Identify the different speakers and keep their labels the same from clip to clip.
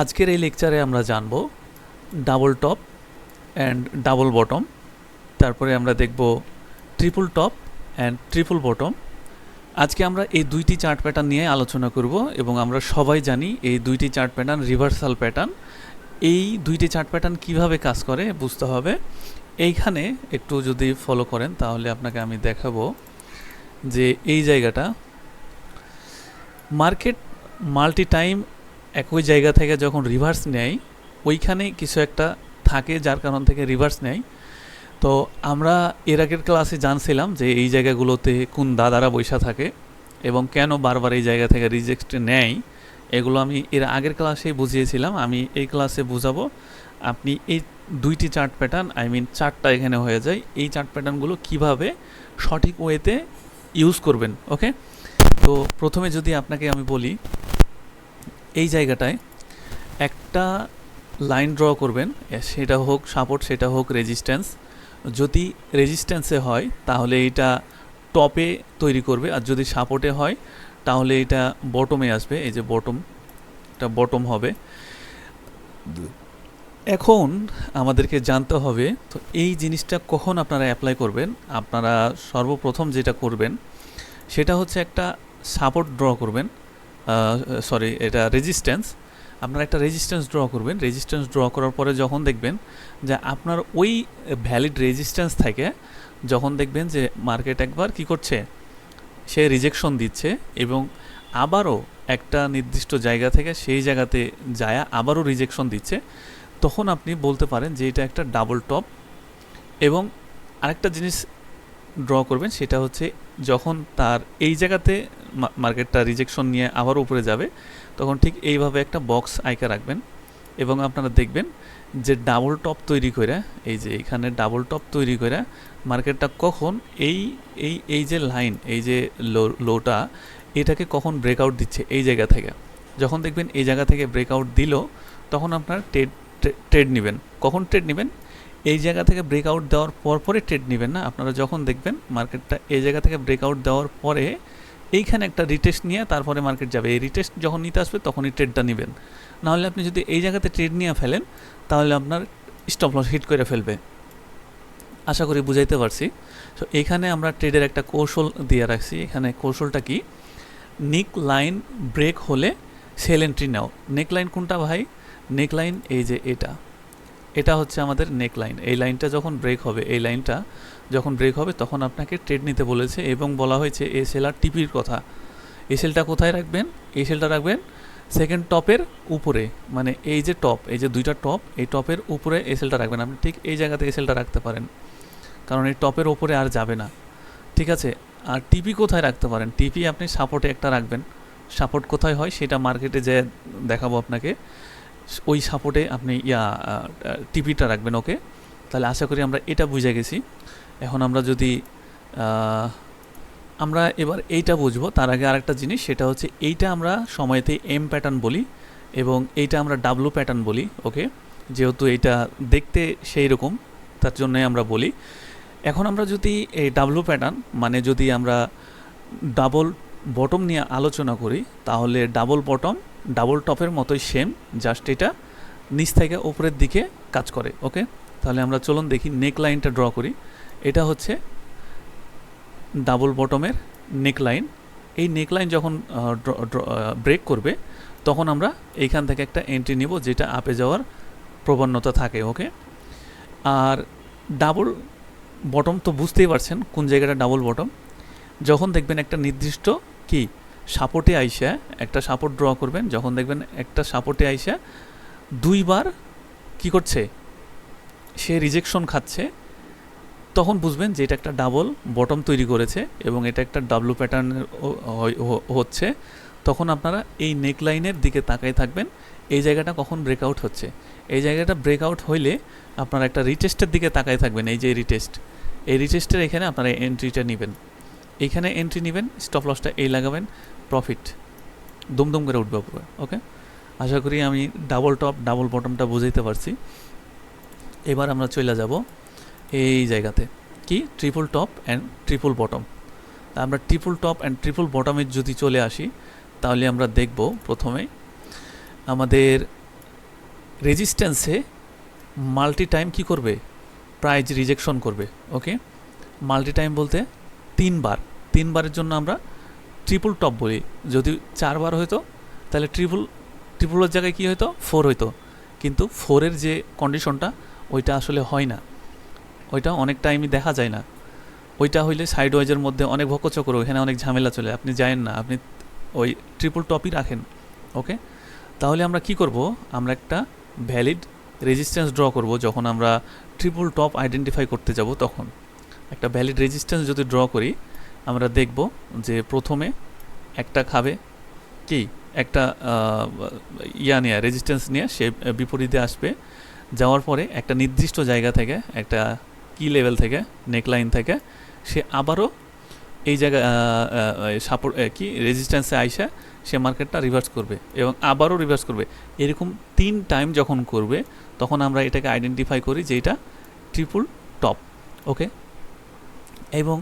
Speaker 1: আজকের এই লেকচারে আমরা জানব double top and double bottom তারপরে আমরা দেখব triple top and triple bottom আজকে আমরা এই দুইটি চার্ট প্যাটার্ন নিয়ে আলোচনা করব এবং আমরা সবাই জানি এই দুইটি চার্ট প্যাটার্ন রিভার্সাল প্যাটার্ন এই দুইটি চার্ট প্যাটার্ন কীভাবে কাজ করে বুঝতে হবে। এইখানে একটু যদি ফলো করেন তাহলে আপনাকে আমি দেখাবো যে এই জায়গাটা মার্কেট মাল্টি টাইম একই জায়গা থেকে যখন রিভার্স নেয়, ওইখানে কিছু একটা থাকে যার কারণ থেকে রিভার্স নেয়। তো আমরা এর আগের ক্লাসে জানছিলাম যে এই জায়গাগুলোতে কোন দাদারা বৈশা থাকে এবং কেন বারবার এই জায়গা থেকে রিজেক্ট নেয়, এগুলো আমি এর আগের ক্লাসেই বুঝিয়েছিলাম। আমি এই ক্লাসে বুঝাবো, আপনি এই দুইটি চার্ট প্যাটার্ন আই মিন চারটা এখানে হয়ে যায়, এই চার্ট প্যাটার্নগুলো কীভাবে সঠিক ওয়েতে ইউজ করবেন ওকে তো প্রথমে যদি আপনাকে আমি বলি এই জায়গাটায় একটা লাইন ড্র করবেন সেটা হোক সাপোর্ট, সেটা হোক রেজিস্ট্যান্স যদি রেজিস্ট্যান্সে হয়, তাহলে এটা টপে তৈরি করবে, আর যদি সাপোর্টে হয়, তাহলে এটা বটমে আসবে, এই যে বটম এটা বটম হবে। এখন আমাদেরকে জানতে হবে, তো এই জিনিসটা কখন আপনারা অ্যাপ্লাই করবেন? আপনারা সর্বপ্রথম যেটা করবেন, সেটা হচ্ছে একটা সাপোর্ট ড্র করবেন। সরি এটা রেজিস্ট্যান্স আপনারা একটা রেজিস্ট্যান্স ড্র করবেন। রেজিস্ট্যান্স ড্র করার পরে যখন দেখবেন যে আপনার ওই ভ্যালিড রেজিস্ট্যান্স থেকে, যখন দেখবেন যে মার্কেট একবার কি করছে? সে রিজেকশন দিচ্ছে এবং আবারও একটা নির্দিষ্ট জায়গা থেকে সেই জায়গাতে যায়, আবারও রিজেকশন দিচ্ছে। তখন আপনি বলতে পারেন যে এটা একটা ডাবল টপ এবং আরেকটা জিনিস ড্র করবেন, সেটা হচ্ছে যখন তার এই জায়গাতে মার্কেটটা রিজেকশন নিয়ে আবার উপরে যাবে, তখন ঠিক এইভাবে একটা বক্স আইকা রাখবেন এবং আপনারা দেখবেন যে ডাবল টপ তৈরি করে এই যে এখানে ডাবল টপ তৈরি করে মার্কেটটা কখন এই এই এই যে লাইন এই যে লো লোটা এটাকে কখন ব্রেকআউট দিচ্ছে এই জায়গা থেকে। যখন দেখবেন এই জায়গা থেকে ব্রেকআউট দিল, তখন আপনার ট্রেড ট্রেড নেবেন। কখন ট্রেড নেবেন? এই জায়গা থেকে ব্রেকআউট দেওয়ার পর পরে ট্রেড নেবেন না? আপনারা যখন দেখবেন মার্কেটটা এই জায়গা থেকে ব্রেকআউট দেওয়ার পরে এইখানে একটা রিটেস্ট নিয়ে তারপরে মার্কেট যাবে। এই রিটেস্ট যখন নিতে আসবে তখনই ট্রেডটা নেবেন। নাহলে আপনি যদি এই জায়গাতে ট্রেড নিয়ে ফেলেন, তাহলে আপনার স্টপ লস হিট করে ফেলবে। আশা করি বুঝাইতে পারছি। তো এখানে আমরা ট্রেডের একটা কৌশল দিয়ে রাখছি। এখানে কৌশলটা কি? নিক লাইন ব্রেক হলে সেল এন্ট্রি নাও। নেক লাইন কোনটা ভাই? নেক লাইন এই যে এটা। এটা হচ্ছে আমাদের নেক লাইন এই লাইনটা যখন ব্রেক হবে, এই লাইনটা যখন ব্রেক হবে, তখন আপনাকে ট্রেড নিতে বলেছে এবং বলা হয়েছে এ সেল আর টিপির কথা। এই সেলটা কোথায় রাখবেন? এই সেলটা রাখবেন সেকেন্ড টপের উপরে। মানে এই যে টপ এই যে দুইটা টপ এই টপের উপরে এই সেলটা রাখবেন। আপনি ঠিক এই জায়গাতে এই সেলটা রাখতে পারেন। কারণ এই টপের ওপরে আর যাবে না। ঠিক আছে? আর টিপি কোথায় রাখতে পারেন? টিপি আপনি সাপোর্টে একটা রাখবেন। সাপোর্ট কোথায় হয় সেটা মার্কেটে যে দেখাবো আপনাকে। ওই সাপোর্টে আপনি, ইয়া টিপিটা রাখবেন ওকে তাহলে আশা করি আমরা এটা বুঝে গেছি। এখন আমরা যদি আমরা এবার এইটা বুঝব, তার আগে আরেকটা জিনিস, সেটা হচ্ছে এইটা আমরা সময়তে এম প্যাটার্ন বলি এবং এইটা আমরা ডাব্লু প্যাটার্ন বলি ওকে যেহেতু এইটা দেখতে সেই রকম, তার জন্যই আমরা বলি। এখন আমরা যদি এই ডাব্লু প্যাটার্ন মানে যদি আমরা ডাবল বটম নিয়ে আলোচনা করি, তাহলে ডাবল বটম ডাবল টপের মতোই সেম জাস্ট এটা নিচ থেকে ওপরের দিকে কাজ করে ওকে তাহলে আমরা চলুন দেখি নেক লাইনটা ড্র করি। এটা হচ্ছে ডাবল বটমের নেক লাইন এই নেক লাইন যখন ব্রেক করবে, তখন আমরা এইখান থেকে একটা এন্ট্রি নিব, যেটা আপে যাওয়ার প্রবণতা থাকে ওকে আর ডাবল বটম তো বুঝতেই পারছেন কোন জায়গাটা ডাবল বটম যখন দেখবেন একটা নির্দিষ্ট কি সাপোর্টে আইসা, একটা সাপোর্ট ড্র করবেন, যখন দেখবেন একটা সাপোর্টে আইসা দুইবার কি করছে? সে রিজেকশন খাচ্ছে, তখন বুঝবেন যে এটা একটা ডাবল বটম তৈরি করেছে এবং এটা একটা ডাবলু প্যাটার্ন হচ্ছে। তখন আপনারা এই নেকলাইনের দিকে তাকাই থাকবেন, এই জায়গাটা কখন ব্রেকআউট হচ্ছে? এই জায়গাটা ব্রেকআউট হইলে আপনারা একটা রিটেস্টের দিকে তাকাই থাকবেন, এই যে রিটেস্ট এই রিটেস্টের এখানে আপনারা এন্ট্রিটা নেবেন। এইখানে এন্ট্রি নেবেন স্টপ লসটা এই লাগাবেন প্রফিট দুমদুম করে উঠবে উপরে ওকে আশা করি আমি ডাবল টপ ডাবল বটমটা বুঝাইতে পারছি। এবার আমরা চলে যাব এই জায়গাতে। কি? Triple top and triple bottom তা আমরা ট্রিপল টপ অ্যান্ড ট্রিপল বটমে যদি চলে আসি, তাহলে আমরা দেখব প্রথমে আমাদের রেজিস্ট্যান্সে মাল্টি টাইম কী করবে? প্রাইজ রিজেকশন করবে ওকে মাল্টি টাইম বলতে তিনবার। তিনবারের জন্য আমরা ট্রিপল টপ বলি। যদি চারবার হতো তাহলে ট্রিপল ট্রিপলের জায়গায় কী হতো ফোর হতো কিন্তু ফোরের যে কন্ডিশনটা ওইটা আসলে হয় না। ওইটা অনেক টাইমই দেখা যায় না। ওইটা হইলে সাইড ওয়াইজের মধ্যে অনেক ভক্কচক্র ওইখানে অনেক ঝামেলা চলে। আপনি যায়েন না, আপনি ওই ট্রিপল টপই রাখেন ওকে তাহলে আমরা কি করব? আমরা একটা ভ্যালিড রেজিস্ট্যান্স ড্র করব যখন আমরা ট্রিপল টপ আইডেন্টিফাই করতে যাব তখন। একটা ভ্যালিড রেজিস্ট্যান্স যদি ড্র করি আমরা দেখব যে প্রথমে একটা খাবে কি? একটা ইয়া নিয়ে রেজিস্ট্যান্স নিয়ে সে বিপরীতে আসবে। যাওয়ার পরে একটা নির্দিষ্ট জায়গা থেকে, একটা কি লেভেল থেকে নেকলাইন থেকে সে আবারও এই জায়গা সাপোর্ট কি? রেজিস্ট্যান্সে আইসা সে মার্কেটটা রিভার্স করবে এবং আবারও রিভার্স করবে। এরকম তিন টাইম যখন করবে, তখন আমরা এটাকে আইডেন্টিফাই করি যে এটা ট্রিপল টপ ওকে এবং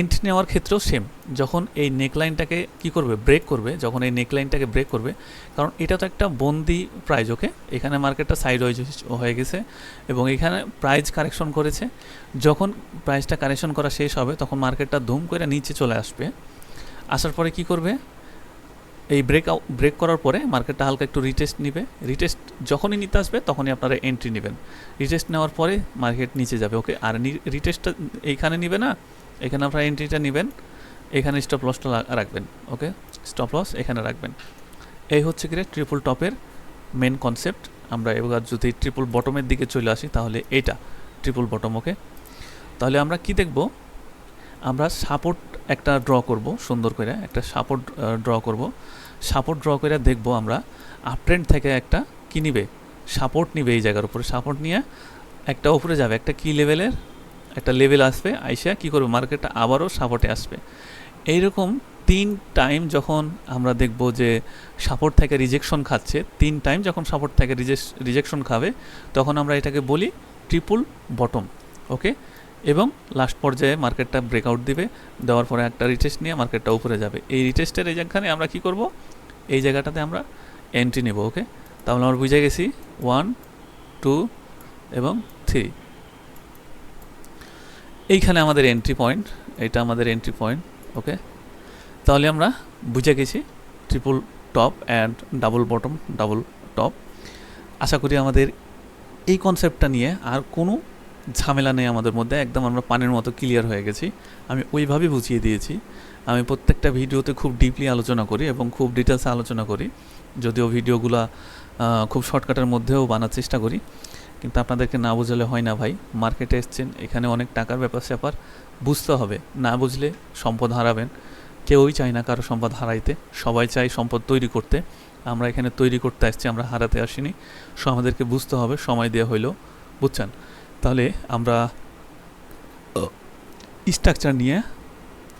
Speaker 1: এন্ট্রি নেওয়ার ক্ষেত্রেও সেম যখন এই নেকলাইনটাকে কি করবে ব্রেক করবে, যখন এই নেকলাইনটাকে ব্রেক করবে, কারণ এটা তো একটা বন্দি প্রাইজ ওকে এখানে মার্কেটটা সাইড হয়ে গেছে এবং এখানে প্রাইজ কারেকশন করেছে। যখন প্রাইজটা কারেকশন করা শেষ হবে, তখন মার্কেটটা ধুম করে নিচে চলে আসবে। আসার পরে কি করবে? এই ব্রেক ব্রেক করার পরে মার্কেটটা হালকা একটু রিটেস্ট নেবে। রিটেস্ট যখনই নিতে আসবে, তখনই আপনারা এন্ট্রি নেবেন। রিটেস্ট নেওয়ার পরে মার্কেট নিচে যাবে ওকে আর রিটেস্টটা এইখানে নিবে না এখানে আপনারা এন্ট্রিটা নেবেন, এখানে স্টপ লসটা রাখবেন ওকে স্টপ লস এখানে রাখবেন। এই হচ্ছে কি ট্রিপল টপের মেন কনসেপ্ট আমরা এবার যদি ট্রিপল বটমের দিকে চলে আসি, তাহলে এটা ট্রিপল বটম ওকে তাহলে আমরা কি দেখব? আমরা সাপোর্ট একটা ড্র করব, সুন্দর করে একটা সাপোর্ট ড্র করব। সাপোর্ট ড্র করে দেখব আমরা আপট্রেন্ড থেকে একটা কি নিবে? সাপোর্ট নিবে এই জায়গার উপরে। সাপোর্ট নিয়ে একটা উপরে যাবে, একটা কি লেভেলের একটা লেভেল আসবে, আইসা কী করবে মার্কেটটা আবারও সাপোর্টে আসবে। এইরকম তিন টাইম যখন আমরা দেখব যে সাপোর্ট থেকে রিজেকশন খাচ্ছে, তিন টাইম যখন সাপোর্ট থেকে রিজেকশন খাবে, তখন আমরা এটাকে বলি ট্রিপল বটম ওকে এবং লাস্ট পর্যায়ে মার্কেটটা ব্রেকআউট দিবে, দেওয়ার পরে একটা রিটেস্ট নিয়ে মার্কেটটা উপরে যাবে। এই রিটেস্টের এই জায়গাখানে আমরা কি করব? এই জায়গাটাতে আমরা এন্ট্রি নেব ওকে তাহলে আমরা বুঝে গেছি ওয়ান টু এবং থ্রি এইখানে আমাদের এন্ট্রি পয়েন্ট এটা আমাদের এন্ট্রি পয়েন্ট ওকে তাহলে আমরা বুঝে গেছি triple top and double bottom double top আশা করি আমাদের এই কনসেপ্টটা নিয়ে আর কোনো ঝামেলা নেই আমাদের মধ্যে, একদম আমরা পানির মতো ক্লিয়ার হয়ে গেছি। আমি ওইভাবে বুঝিয়ে দিয়েছি। আমি প্রত্যেকটা ভিডিওতে খুব ডিপলি আলোচনা করি এবং খুব ডিটেলসে আলোচনা করি। যদিও ভিডিওগুলো খুব শর্টকাটের মধ্যেও বানার চেষ্টা করি। কিন্তু আপনাদেরকে না বুঝলে হয় না ভাই। মার্কেটে এসছেন, এখানে অনেক টাকার ব্যাপার স্যাপার। বুঝতে হবে, না বুঝলে সম্পদ হারাবেন। কেউই চায় না কারও সম্পদ হারাইতে, সবাই চায় সম্পদ তৈরি করতে। আমরা এখানে তৈরি করতে আসছি, আমরা হারাতে আসিনি। সো আমাদেরকে বুঝতে হবে, সময় দেওয়া হইল, বুঝছেন? তাহলে আমরা স্ট্রাকচার নিয়ে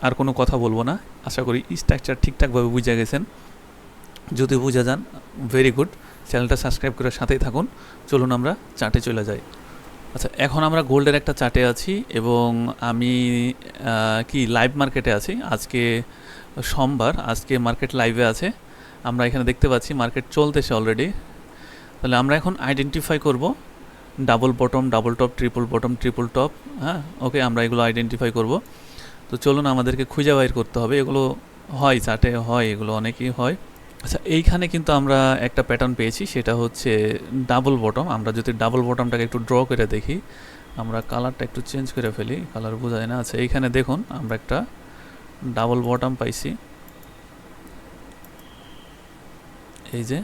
Speaker 1: আর কোনো কথা বলব না। আশা করি স্ট্রাকচার ঠিকঠাকভাবে বুঝে গেছেন। যদি বুঝে যান ভেরি গুড চ্যানেলটা সাবস্ক্রাইব করে সাথেই থাকুন। চলুন আমরা চার্টে চলে যাই। আচ্ছা এখন আমরা গোল্ডের একটা চার্টে আছি এবং আমি কি লাইভ মার্কেটে আছি। আজকে সোমবার, আজকে মার্কেট লাইভে আছে। আমরা এখানে দেখতে পাচ্ছি মার্কেট চলতেছে অলরেডি তাহলে আমরা এখন আইডেন্টিফাই করব। Double bottom double top triple bottom triple top হ্যাঁ? ওকে আমরা এগুলো আইডেন্টিফাই করব। তো চলুন আমাদেরকে খুঁজে বাইর করতে হবে। এগুলো হয় চার্টে হয়, এগুলো অনেকই হয়। আচ্ছা এইখানে কিন্তু আমরা একটা প্যাটার্ন পেয়েছি, সেটা হচ্ছে ডাবল বটম আমরা যদি ডাবল বটমটাকে একটু ড্র করে দেখি, আমরা কালারটা একটু চেঞ্জ করে ফেলি কালার বোঝা যায় না। আচ্ছা এইখানে দেখুন, আমরা একটা ডাবল বটম পাইছি। এই যে।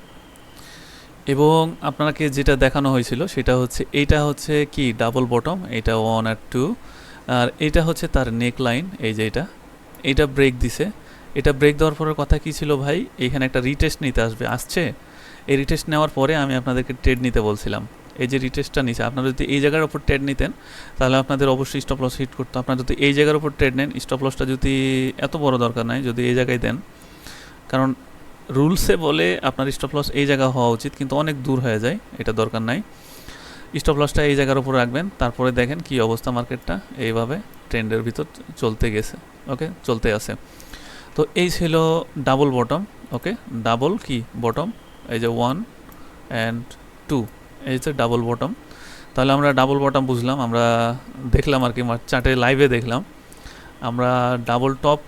Speaker 1: এবং আপনাকে যেটা দেখানো হয়েছিল, সেটা হচ্ছে, এইটা হচ্ছে কি? ডাবল বটম এটা ওয়ান আর টু আর এটা হচ্ছে তার নেক লাইন এই যে এটা। এটা ব্রেক দিছে। এটা ব্রেক দেওয়ার পরের কথা কী ছিল ভাই? এখানে একটা রিটেস্ট নিতে আসবে। আসছে? এই রিটেস্ট নেওয়ার পরে আমি আপনাদেরকে ট্রেড নিতে বলছিলাম। এই যে রিটেস্টটা নিছে, আপনারা যদি এই জায়গার ওপর ট্রেড নিতেন, তাহলে আপনাদের অবশ্যই স্টপ লস হিট করতো। আপনারা যদি এই জায়গার ওপর ট্রেড নেন স্টপ লসটা যদি এত বড় দরকার নাই, যদি এই জায়গায় দেন। কারণ রুলসে বলে আপনার স্টপ লস এই জায়গা হওয়া উচিত, কিন্তু অনেক দূর হয়ে যায়, এটা দরকার নাই। স্টপ লসটা এই জায়গার উপর রাখবেন, তারপরে দেখেন কি অবস্থা মার্কেটটা এইভাবে ট্রেন্ডের ভিতর চলতে গেছে। ওকে চলতে আছে। তো এই ছিল ডাবল বটম ওকে ডাবল কি? বটম এই যে ওয়ান অ্যান্ড টু এই হচ্ছে ডাবল বটম তাহলে আমরা ডাবল বটম বুঝলাম, আমরা দেখলাম আর কি চার্টে লাইভে দেখলাম। আমরা ডাবল টপ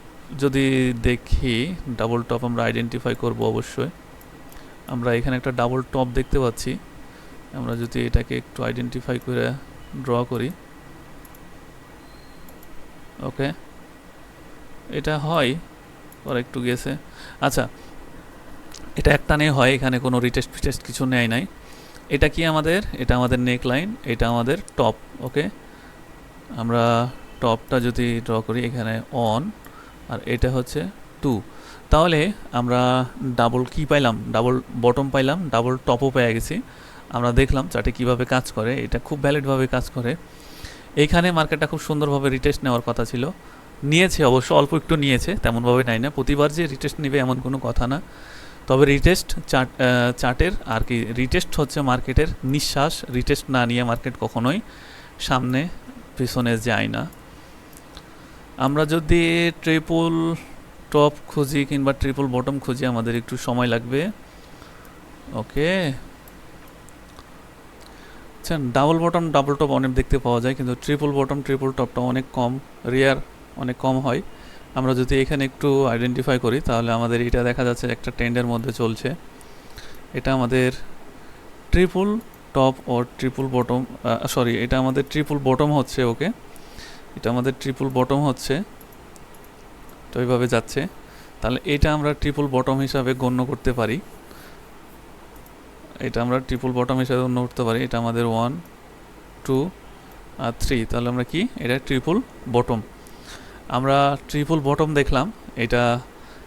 Speaker 1: যদি দেখি ডাবল টপ আমরা আইডেন্টিফাই করব অবশ্যই। আমরা এখানে একটা ডাবল টপ দেখতে পাচ্ছি। আমরা যদি এটাকে একটু আইডেন্টিফাই করে ড্র করি। ওকে এটা হয় ওর একটু গেছে। আচ্ছা এটা একটানে হয়, এখানে কোনো রিটেস্ট ফিটেস্ট কিছু নেয় নাই। এটা কি আমাদের? এটা আমাদের নেক লাইন এটা আমাদের টপ ওকে আমরা টপটা যদি ড্র করি এখানে অন আর এটা হচ্ছে টু তাহলে আমরা ডাবল কি পাইলাম? ডাবল বটম পাইলাম ডাবল টপও পেয়ে গেছি। আমরা দেখলাম চার্টে কীভাবে কাজ করে, এটা খুব ভ্যালিডভাবে কাজ করে। এইখানে মার্কেটটা খুব সুন্দরভাবে রিটেস্ট নেওয়ার কথা ছিল। নিয়েছে, অবশ্য অল্প একটু নিয়েছে, তেমনভাবে নেয় না। প্রতিবার যে রিটেস্ট নেবে এমন কোনো কথা না। তবে রিটেস্ট চার্ট চার্টের আর কি রিটেস্ট হচ্ছে মার্কেটের নিঃশ্বাস রিটেস্ট না নিয়ে মার্কেট কখনোই সামনে, পিছনে যায় না। আমরা যদি ট্রিপল টপ খুঁজি কিংবা ট্রিপল বটম খুঁজি, আমাদের একটু সময় লাগবে। ওকে। আচ্ছা ডাবল বটম ডাবল টপ অনেক দেখতে পাওয়া যায়, কিন্তু ট্রিপল বটম ট্রিপল টপটা অনেক কম। রেয়ার অনেক কম হয়। আমরা যদি এখানে একটু আইডেন্টিফাই করি, তাহলে আমাদের এটা দেখা যাচ্ছে একটা ট্রেন্ডের মধ্যে চলছে। এটা আমাদের ট্রিপল টপ ও ট্রিপল বটম সরি এটা আমাদের ট্রিপল বটম হচ্ছে ওকে। এটা আমাদের ট্রিপল বটম হচ্ছে। তো এইভাবে যাচ্ছে। তাহলে এটা আমরা ট্রিপল বটম হিসাবে গণ্য করতে পারি। এটা আমরা ট্রিপল বটম হিসাবে গণ্য করতে পারি। এটা আমাদের ওয়ান টু আর থ্রি তাহলে আমরা কি? এটা ট্রিপল বটম আমরা ট্রিপল বটম দেখলাম, এটা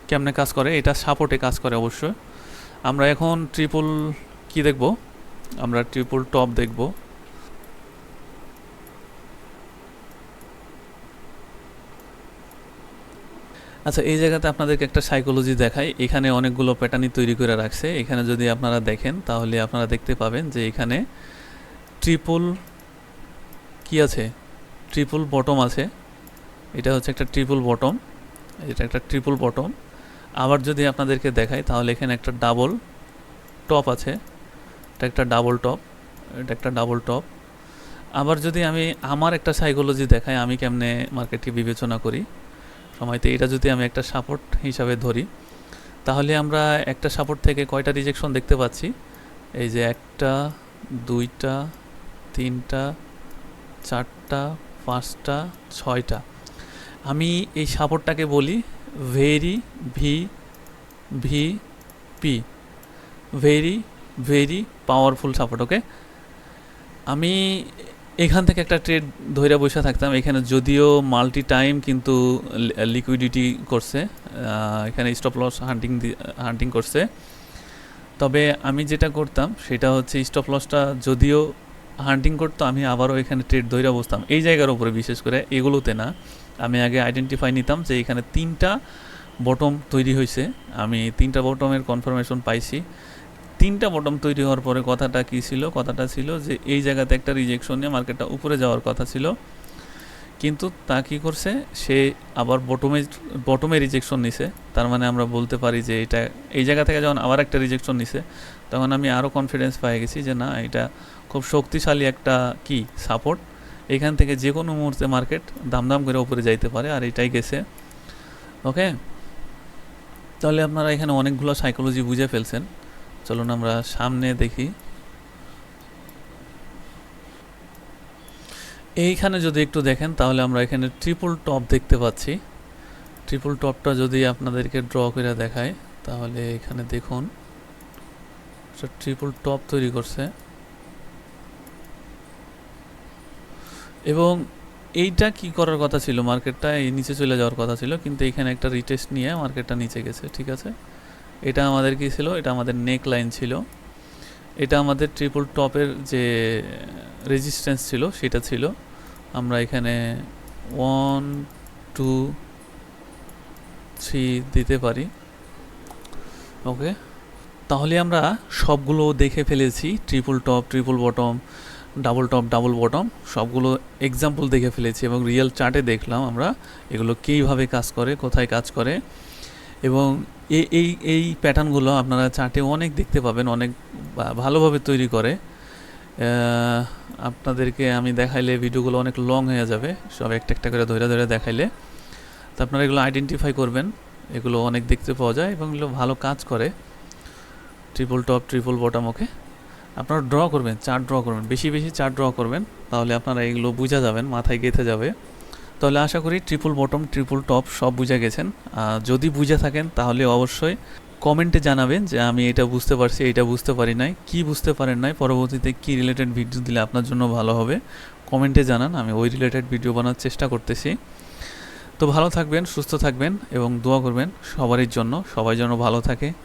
Speaker 1: কেমনে কাজ করে? এটা সাপোর্টে কাজ করে অবশ্যই। আমরা এখন ট্রিপল কি দেখব? আমরা ট্রিপল টপ দেখব। আচ্ছা এই জায়গাতে আপনাদেরকে একটা সাইকোলজি দেখাই। এখানে অনেকগুলো প্যাটার্নই তৈরি করে রাখছে। এখানে যদি আপনারা দেখেন, তাহলে আপনারা দেখতে পাবেন যে এখানে ট্রিপল কি আছে? ট্রিপল বটম আছে। এটা হচ্ছে একটা ট্রিপল বটম এটা একটা ট্রিপল বটম আবার যদি আপনাদেরকে দেখাই, তাহলে এখানে একটা ডাবল টপ আছে। এটা একটা ডাবল টপ এটা একটা ডাবল টপ আবার যদি আমি আমার একটা সাইকোলজি দেখাই, আমি কেমনে মার্কেটকে বিবেচনা করি, সময়তে এটা যদি আমি একটা সাপোর্ট হিসাবে ধরি, তাহলে আমরা একটা সাপোর্ট থেকে কয়টা রিজেকশন দেখতে পাচ্ছি? এই যে একটা, দুইটা, তিনটা, চারটা, পাঁচটা, ছয়টা। আমি এই সাপোর্টটাকে বলি very V V P. Very very powerful support okay আমি এখান থেকে একটা ট্রেড ধৈর্য বসে থাকতাম। এখানে যদিও মাল্টি টাইম কিন্তু লিকুইডিটি করছে এখানে স্টপ লস হান্টিং হান্টিং করছে। তবে আমি যেটা করতাম, সেটা হচ্ছে স্টপ লসটা যদিও হান্টিং করতো, আমি আবারও এখানে ট্রেড ধৈর্য বসতাম। এই জায়গার উপরে বিশেষ করে এগুলোতে না আমি আগে আইডেন্টিফাই নিতাম যে এখানে তিনটা বটম তৈরি হয়েছে। আমি তিনটা বটমের কনফার্মেশন পাইছি। তিনটা বটম তৈরি হওয়ার পরে কথাটা কী ছিল? কথাটা ছিল যে এই জায়গাতে একটা রিজেকশন নিয়ে মার্কেটটা উপরে যাওয়ার কথা ছিল। কিন্তু তা কী করছে? সে আবার বটমে বটমে রিজেকশন নিছে। তার মানে আমরা বলতে পারি যে এটা, এই জায়গা থেকে যখন আবার একটা রিজেকশন নিছে, তখন আমি আরও কনফিডেন্স পাই গেছি যে না, এটা খুব শক্তিশালী একটা কি? সাপোর্ট এখান থেকে যে কোনো মুহূর্তে মার্কেট দাম দাম করে উপরে যাইতে পারে, আর এটাই গেছে। ওকে তাহলে আপনারা এখানে অনেকগুলো সাইকোলজি বুঝে ফেলছেন। চলুন আমরা সামনে দেখি। এইখানে যদি একটু দেখেন, তাহলে আমরা এখানে ট্রিপল টপ দেখতে পাচ্ছি। ট্রিপল টপটা যদি আপনাদেরকে ড্র করে দেখায়, তাহলে এখানে দেখুন ট্রিপল টপ তৈরি করছে। এবং এইটা কি করার কথা ছিল? মার্কেটটা এই নিচে চলে যাওয়ার কথা ছিল, কিন্তু এখানে একটা রিটেস্ট নিয়ে মার্কেটটা নিচে গেছে, ঠিক আছে? এটা আমাদের কি ছিল? এটা আমাদের নেক লাইন ছিল। এটা আমাদের ট্রিপল টপের যে রেজিস্ট্যান্স ছিল, সেটা ছিল। আমরা এখানে ওয়ান টু থ্রি দিতে পারি। ওকে তাহলে আমরা সবগুলো দেখে ফেলেছি triple top triple bottom double top double bottom সবগুলো এক্সাম্পল দেখে ফেলেছি এবং রিয়েল চার্টে দেখলাম আমরা এগুলো কীভাবে কাজ করে, কোথায় কাজ করে। এবং এই এই এই প্যাটার্নগুলো আপনারা চার্টে অনেক দেখতে পাবেন, অনেক ভালোভাবে তৈরি করে। আপনাদেরকে আমি দেখাইলে ভিডিওগুলো অনেক লং হয়ে যাবে, সব একটা একটা করে ধরে ধরে দেখাইলে। তো আপনারা এগুলো আইডেন্টিফাই করবেন, এগুলো অনেক দেখতে পাওয়া যায় এবং এগুলো ভালো কাজ করে। Triple top triple bottom okay আপনারা ড্র করবেন চার্ট ড্র করবেন। বেশি বেশি চার্ট ড্র করবেন, তাহলে আপনারা এগুলো বুঝা যাবেন, মাথায় গেঁথে যাবে। তাহলে আশা করি ট্রিপল বটম ট্রিপল টপ সব বুঝে গেছেন। যদি বুঝে থাকেন, তাহলে অবশ্যই কমেন্টে জানাবেন যে আমি এটা বুঝতে পারছি এটা বুঝতে পারি নাই, কি বুঝতে পারেন নাই, পরবর্তীতে কি রিলেটেড ভিডিও দিলে আপনার জন্য ভালো হবে কমেন্টে জানান, আমি ওই রিলেটেড ভিডিও বানার চেষ্টা করতেছি। তো ভালো থাকবেন, সুস্থ থাকবেন এবং দোয়া করবেন সবারই জন্য, সবাই যেন ভালো থাকে।